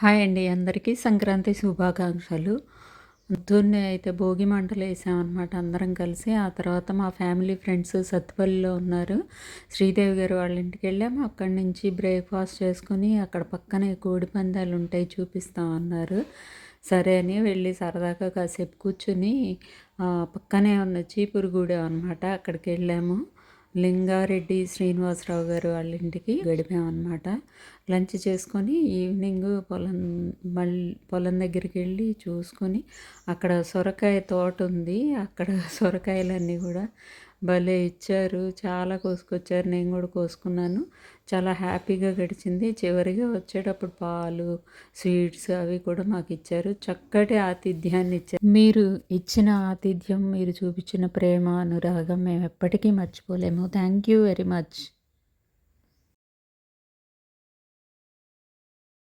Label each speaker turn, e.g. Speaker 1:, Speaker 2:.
Speaker 1: Hi అండి అందరికీ సంక్రాంతి శుభాకాంక్షలు. పొద్దున్నే అయితే భోగి మంటలు వేసామన్నమాట అందరం కలిసి. ఆ తర్వాత మా ఫ్యామిలీ ఫ్రెండ్స్ సత్పల్లిలో ఉన్నారు. శ్రీదేవి గారు వాళ్ళ ఇంటికి వెళ్ళాము. అక్కడి నుంచి బ్రేక్ఫాస్ట్ చేసుకుని అక్కడ పక్కనే కోడి పందాలు ఉంటాయి చూపిస్తామన్నారు. సరే అని వెళ్ళి సరదాగా కాసేపు కూర్చుని పక్కనే ఉన్న చీపురుగూడెం అనమాట అక్కడికి వెళ్ళాము. లింగారెడ్డి శ్రీనివాసరావు గారు వాళ్ళ ఇంటికి గడిపామన్నమాట. లంచ్ చేసుకొని ఈవినింగ్ పొలం మళ్ళీ పొలం దగ్గరికి వెళ్ళి చూసుకొని అక్కడ సొరకాయ తోట ఉంది. అక్కడ సొరకాయలన్నీ కూడా భలే ఇచ్చారు. చాలా కోసుకొచ్చారు. నేను కూడా కోసుకున్నాను. చాలా హ్యాపీగా గడిచింది. చివరిగా వచ్చేటప్పుడు పాలు స్వీట్స్ అవి కూడా మాకు ఇచ్చారు. చక్కటి ఆతిథ్యాన్ని ఇచ్చారు. మీరు ఇచ్చిన ఆతిథ్యం మీరు చూపించిన ప్రేమ అనురాగం మేము ఎప్పటికీ మర్చిపోలేము. Thank you very much